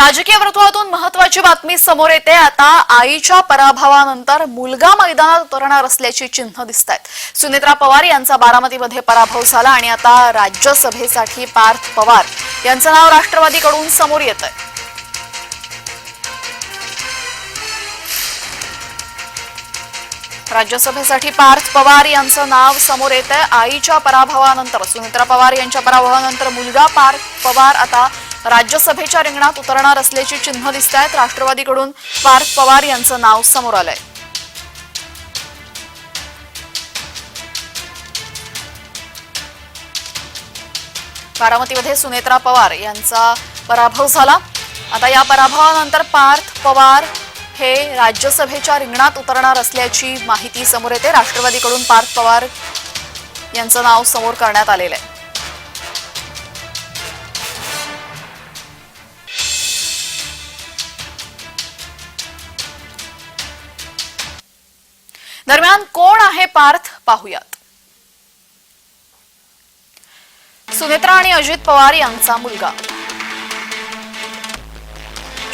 राजकीय वर्तुळातून महत्वाची बातमी समोर येते. आता आईच्या पराभवानंतर मुलगा मैदानात उतरणार असल्याची चिन्ह दिसत आहेत सुनेत्रा पवार यांचा बारामतीमध्ये पराभव झाला आणि आता राज्यसभेसाठी पार्थ पवार यांचं नाव राष्ट्रवादीकडून समोर येत आहे राज्यसभेसाठी पार्थ पवार यांचं नाव समोर येत आहे आईच्या पराभवानंतर सुनेत्रा पवार यांच्या पराभवानंतर मुलगा पार्थ पवार आता राज्यसभेच्या रिंगणात उतरणार असल्याची चिन्ह दिसत आहेत राष्ट्रवादीकडून पार्थ पवार यांचं नाव समोर आलंय. बारामतीमध्ये सुनेत्रा पवार यांचा पराभव झाला. आता या पराभवानंतर पार्थ पवार हे राज्यसभेच्या रिंगणात उतरणार असल्याची माहिती समोर येते. राष्ट्रवादीकडून पार्थ पवार यांचं नाव समोर करण्यात आलेलं आहे. दरम्यान कोण आहे पार्थ? पाहुयात. सुनेत्रा आणि अजित पवार यांचा मुलगा.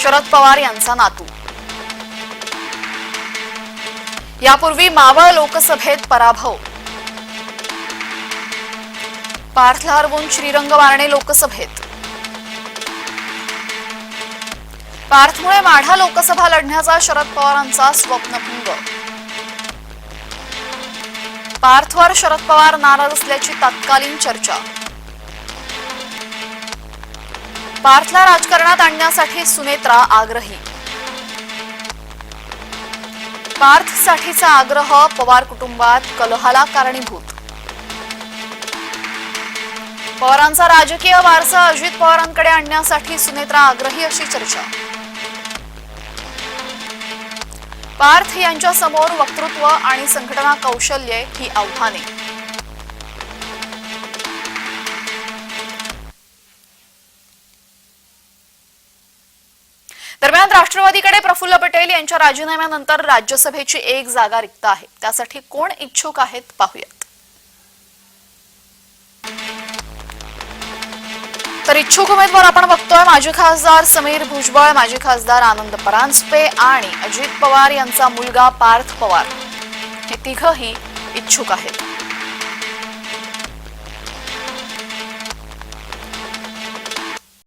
शरद पवार यांचा नातू. यापूर्वी मावळ लोकसभेत पराभव. पार्थला हरवून श्रीरंग वारणे लोकसभेत. पार्थमुळे माढा लोकसभा लढण्याचा शरद पवारांचा स्वप्नभंग. पार्थवर शरद पवार नाराज असल्याची तत्कालीन चर्चा. पार्थला राजकारणात आणण्यासाठी सुनेत्रा आग्रही. पार्थसाठीचा आग्रह पवार कुटुंबात कलहाला कारणीभूत पवारांचा राजकीय वारसा अजित पवारांकडे आणण्यासाठी सुनेत्रा आग्रही अशी चर्चा. पार्थ यांच्या समोर वक्तृत्व आणि संघटना कौशल्ये ही आव्हाने. दरम्यान राष्ट्रवादीकडे प्रफुल्ल पटेल यांच्या राजीनाम्यानंतर राज्यसभेची एक जागा रिक्त आहे. त्यासाठी कोण इच्छुक आहेत पाहूयात. तर इच्छुक उमेदवार आपण बघतोय माजी खासदार समीर भुजबळ माजी खासदार आनंद परांजपे आणि अजित पवार यांचा मुलगा पार्थ पवार. हे तिघही इच्छुक आहेत.